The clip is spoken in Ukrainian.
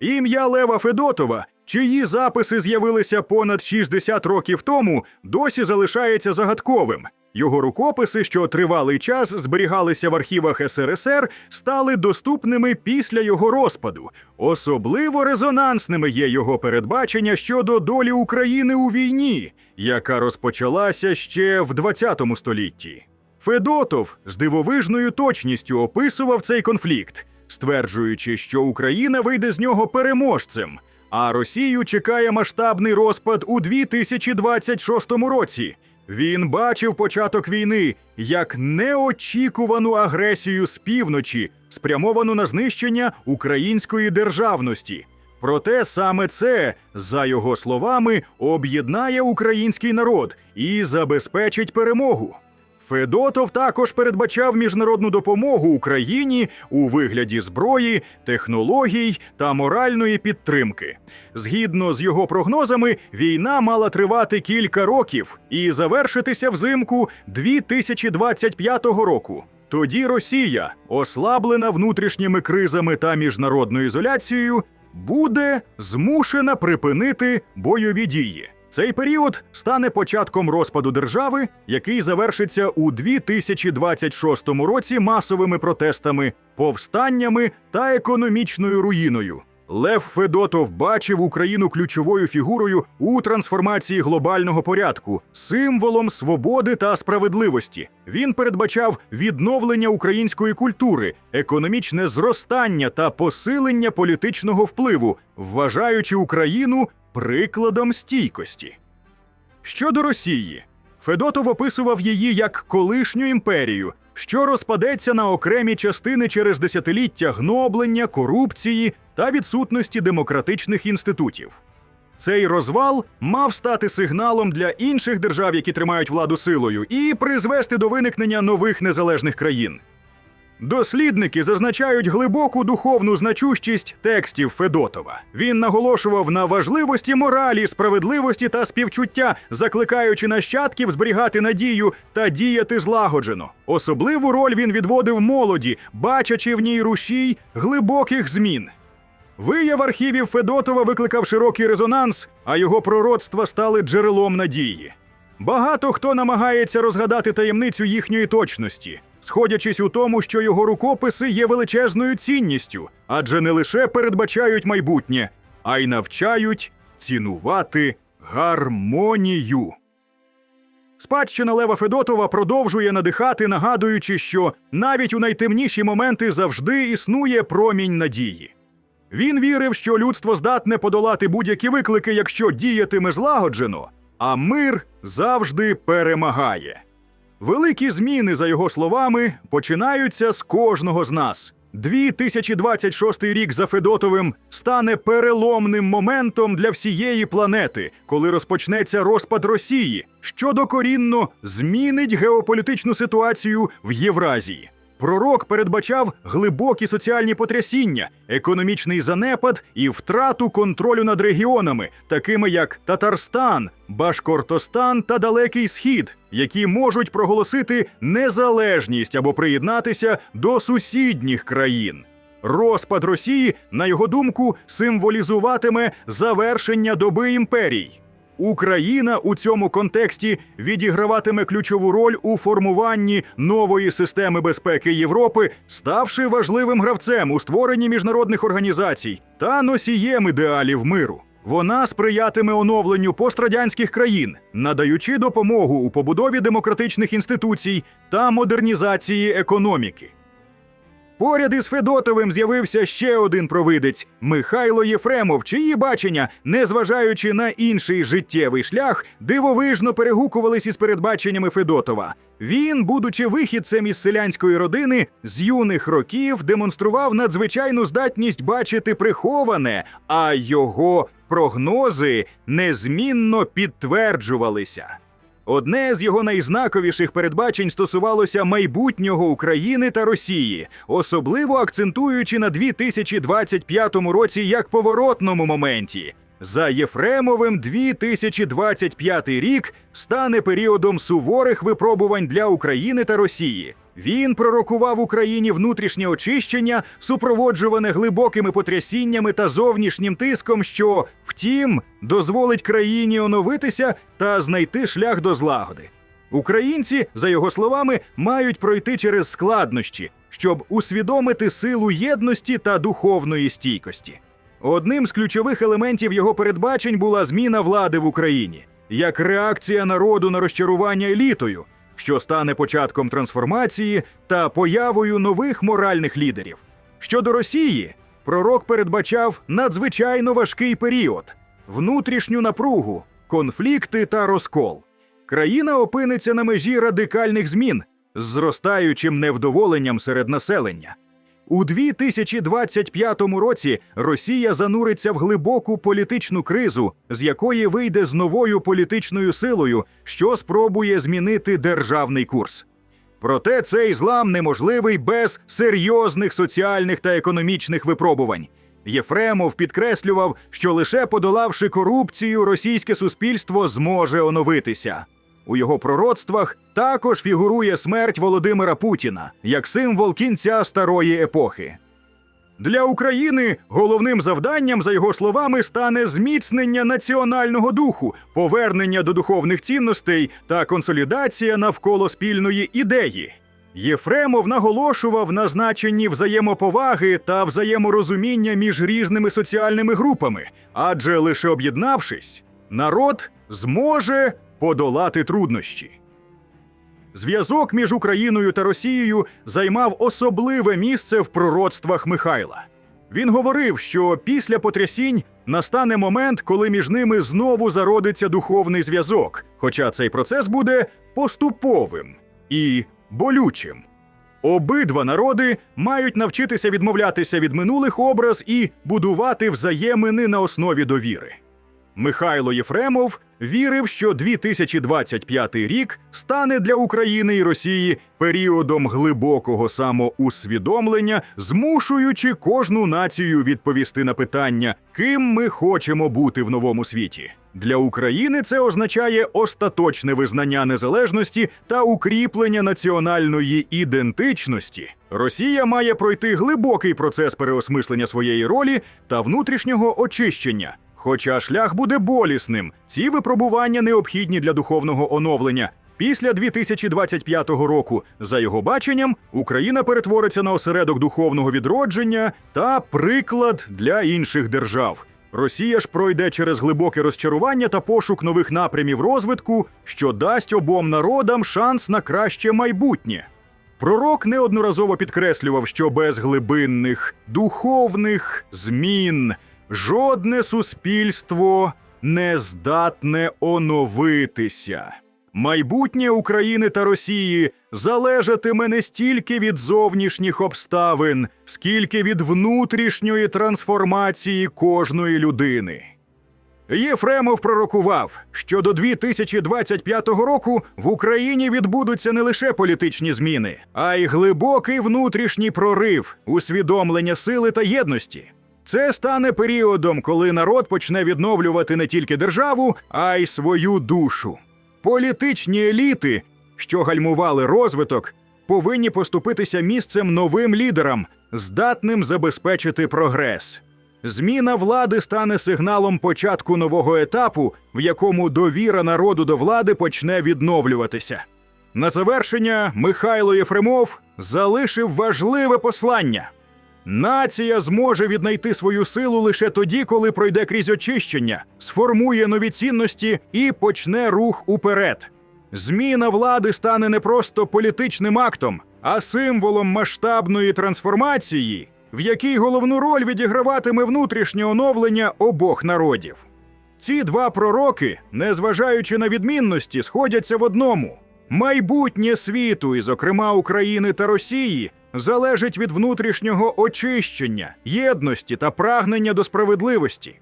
Ім'я Лева Федотова, чиї записи з'явилися понад 60 років тому, досі залишається загадковим. Його рукописи, що тривалий час зберігалися в архівах СРСР, стали доступними після його розпаду. Особливо резонансними є його передбачення щодо долі України у війні, яка розпочалася ще в 20 столітті. Федотов з дивовижною точністю описував цей конфлікт, стверджуючи, що Україна вийде з нього переможцем, а Росію чекає масштабний розпад у 2026 році. Він бачив початок війни як неочікувану агресію з півночі, спрямовану на знищення української державності. Проте саме це, за його словами, об'єднає український народ і забезпечить перемогу. Федотов також передбачав міжнародну допомогу Україні у вигляді зброї, технологій та моральної підтримки. Згідно з його прогнозами, війна мала тривати кілька років і завершитися взимку 2025 року. Тоді Росія, ослаблена внутрішніми кризами та міжнародною ізоляцією, буде змушена припинити бойові дії. Цей період стане початком розпаду держави, який завершиться у 2026 році масовими протестами, повстаннями та економічною руїною. Лев Федотов бачив Україну ключовою фігурою у трансформації глобального порядку, символом свободи та справедливості. Він передбачав відновлення української культури, економічне зростання та посилення політичного впливу, вважаючи Україну прикладом стійкості. Щодо Росії, Федотов описував її як колишню імперію, що розпадеться на окремі частини через десятиліття гноблення, корупції та відсутності демократичних інститутів. Цей розвал мав стати сигналом для інших держав, які тримають владу силою, і призвести до виникнення нових незалежних країн. Дослідники зазначають глибоку духовну значущість текстів Федотова. Він наголошував на важливості моралі, справедливості та співчуття, закликаючи нащадків зберігати надію та діяти злагоджено. Особливу роль він відводив молоді, бачачи в ній рушій глибоких змін. Вияв архівів Федотова викликав широкий резонанс, а його пророцтва стали джерелом надії. Багато хто намагається розгадати таємницю їхньої точності, сходячись у тому, що його рукописи є величезною цінністю, адже не лише передбачають майбутнє, а й навчають цінувати гармонію. Спадщина Лева Федотова продовжує надихати, нагадуючи, що навіть у найтемніші моменти завжди існує промінь надії. Він вірив, що людство здатне подолати будь-які виклики, якщо діятиме злагоджено, а мир завжди перемагає. Великі зміни, за його словами, починаються з кожного з нас. 2026 рік за Федотовим стане переломним моментом для всієї планети, коли розпочнеться розпад Росії, що докорінно змінить геополітичну ситуацію в Євразії. Пророк передбачав глибокі соціальні потрясіння, економічний занепад і втрату контролю над регіонами, такими як Татарстан, Башкортостан та Далекий Схід, які можуть проголосити незалежність або приєднатися до сусідніх країн. Розпад Росії, на його думку, символізуватиме завершення доби імперій. Україна у цьому контексті відіграватиме ключову роль у формуванні нової системи безпеки Європи, ставши важливим гравцем у створенні міжнародних організацій та носієм ідеалів миру. Вона сприятиме оновленню пострадянських країн, надаючи допомогу у побудові демократичних інституцій та модернізації економіки. Поряд із Федотовим з'явився ще один провидець Михайло Єфремов, чиї бачення, незважаючи на інший життєвий шлях, дивовижно перегукувались із передбаченнями Федотова. Він, будучи вихідцем із селянської родини, з юних років демонстрував надзвичайну здатність бачити приховане, а його прогнози незмінно підтверджувалися. Одне з його найзнаковіших передбачень стосувалося майбутнього України та Росії, особливо акцентуючи на 2025 році як поворотному моменті. За Єфремовим 2025 рік стане періодом суворих випробувань для України та Росії. Він пророкував Україні внутрішнє очищення, супроводжуване глибокими потрясіннями та зовнішнім тиском, що, втім, дозволить країні оновитися та знайти шлях до злагоди. Українці, за його словами, мають пройти через складнощі, щоб усвідомити силу єдності та духовної стійкості. Одним з ключових елементів його передбачень була зміна влади в Україні як реакція народу на розчарування елітою, що стане початком трансформації та появою нових моральних лідерів. Щодо Росії, пророк передбачав надзвичайно важкий період, внутрішню напругу, конфлікти та розкол. Країна опиниться на межі радикальних змін з зростаючим невдоволенням серед населення. У 2025 році Росія зануриться в глибоку політичну кризу, з якої вийде з новою політичною силою, що спробує змінити державний курс. Проте цей злам неможливий без серйозних соціальних та економічних випробувань. Єфремов підкреслював, що лише подолавши корупцію, російське суспільство зможе оновитися. У його пророцтвах також фігурує смерть Володимира Путіна як символ кінця старої епохи. Для України головним завданням, за його словами, стане зміцнення національного духу, повернення до духовних цінностей та консолідація навколо спільної ідеї. Єфремов наголошував на значенні взаємоповаги та взаєморозуміння між різними соціальними групами, адже лише об'єднавшись, народ зможе подолати труднощі. Зв'язок між Україною та Росією займав особливе місце в пророцтвах Михайла. Він говорив, що після потрясінь настане момент, коли між ними знову зародиться духовний зв'язок, хоча цей процес буде поступовим і болючим. Обидва народи мають навчитися відмовлятися від минулих образ і будувати взаємини на основі довіри. Михайло Єфремов вірив, що 2025 рік стане для України і Росії періодом глибокого самоусвідомлення, змушуючи кожну націю відповісти на питання, ким ми хочемо бути в новому світі. Для України це означає остаточне визнання незалежності та укріплення національної ідентичності. Росія має пройти глибокий процес переосмислення своєї ролі та внутрішнього очищення. Хоча шлях буде болісним, ці випробування необхідні для духовного оновлення. Після 2025 року, за його баченням, Україна перетвориться на осередок духовного відродження та приклад для інших держав. Росія ж пройде через глибоке розчарування та пошук нових напрямів розвитку, що дасть обом народам шанс на краще майбутнє. Пророк неодноразово підкреслював, що без глибинних духовних змін жодне суспільство не здатне оновитися. Майбутнє України та Росії залежатиме не стільки від зовнішніх обставин, скільки від внутрішньої трансформації кожної людини. Єфремов пророкував, що до 2025 року в Україні відбудуться не лише політичні зміни, а й глибокий внутрішній прорив, усвідомлення сили та єдності. Це стане періодом, коли народ почне відновлювати не тільки державу, а й свою душу. Політичні еліти, що гальмували розвиток, повинні поступитися місцем новим лідерам, здатним забезпечити прогрес. Зміна влади стане сигналом початку нового етапу, в якому довіра народу до влади почне відновлюватися. На завершення Михайло Єфремов залишив важливе послання. Нація зможе віднайти свою силу лише тоді, коли пройде крізь очищення, сформує нові цінності і почне рух уперед. Зміна влади стане не просто політичним актом, а символом масштабної трансформації, в якій головну роль відіграватиме внутрішнє оновлення обох народів. Ці два пророки, незважаючи на відмінності, сходяться в одному: майбутнє світу, і, зокрема України та Росії, залежить від внутрішнього очищення, єдності та прагнення до справедливості.